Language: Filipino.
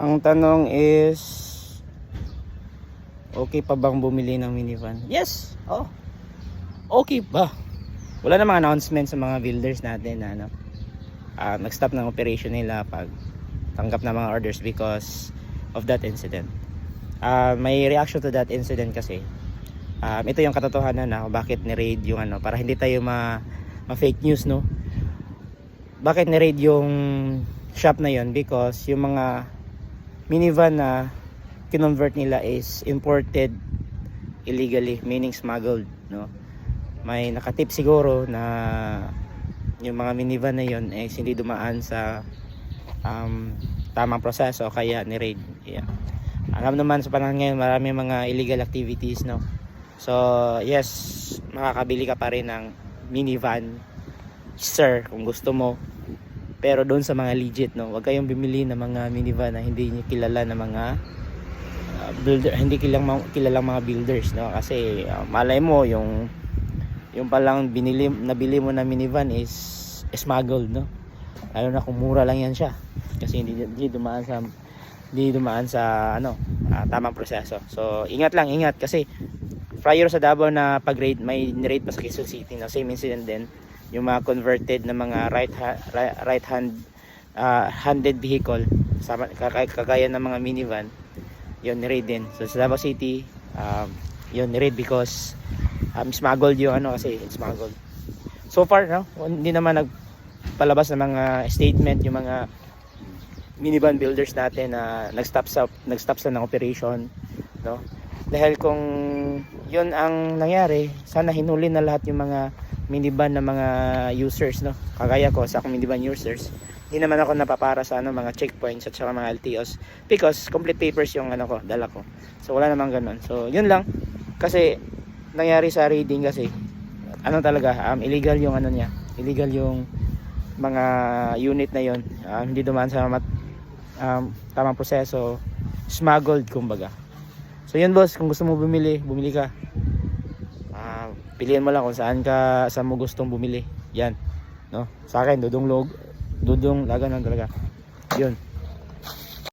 Ang tanong is okay pa bang bumili ng minivan? Yes. Oh. Okay ba? Wala namang announcement sa mga builders natin na ano. ah, nag-stop ng operation nila pag tanggap ng mga orders because of that incident. Ah, may reaction to that incident kasi um, ito yung katotohanan na bakit ni-raid yung ano para hindi tayo ma, ma fake news no bakit ni-raid yung shop na yon because yung mga minivan na kinonvert nila is imported illegally meaning smuggled no? May nakatip siguro na yung mga minivan na yon is hindi dumaan sa um, tamang proseso kaya ni-raid. Yeah. alam naman sa panahon ngayon marami mga illegal activities no? So yes makakabili ka pa rin ng minivan sir kung gusto mo pero doon sa mga legit no? Wag kayong bumili ng mga minivan na hindi niyo kilala na mga uh, builder hindi kilang mga, kilalang mga builders no? Kasi uh, malay mo yung yung palang binili nabili mo na minivan is smuggled no? Lalo na kung mura lang yan siya. Kasi hindi, hindi dumaan sa hindi dumaan sa ano ah, tamang proseso. So ingat lang ingat. Kasi prior sa Davao na pag-raid may raid pa sa Quezon City na same incident din. Yung mga converted na mga right ha- ri- right hand ah, handed vehicle sama kagaya ng mga minivan yun ni-raid din. So sa Davao City um, yun ni-raid because um, smuggled yung ano kasi smuggled. So far no? Hindi naman nagpalabas ng mga statement yung mga minivan builders natin na nag-stop sa nag-stop sa ng operation no dahil kung yun ang nangyari sana hinuli na lahat yung mga minivan na mga users no? Kagaya ko sa akong minivan users. Hindi naman ako napapara sa ano mga checkpoints at saka mga LTOs because complete papers yung ano ko dala ko. So wala namang ganun. So yun lang. Kasi nangyari sa reading kasi ano talaga um, illegal yung ano niya illegal yung mga unit na yon um, hindi dumaan sa um, tamang proseso. Smuggled kumbaga so yun boss kung gusto mo bumili bumili ka. Ah, piliin mo lang kung saan ka saan mo gustong bumili. Yan no? Sa akin dudong log dudong laga ng talaga. Yun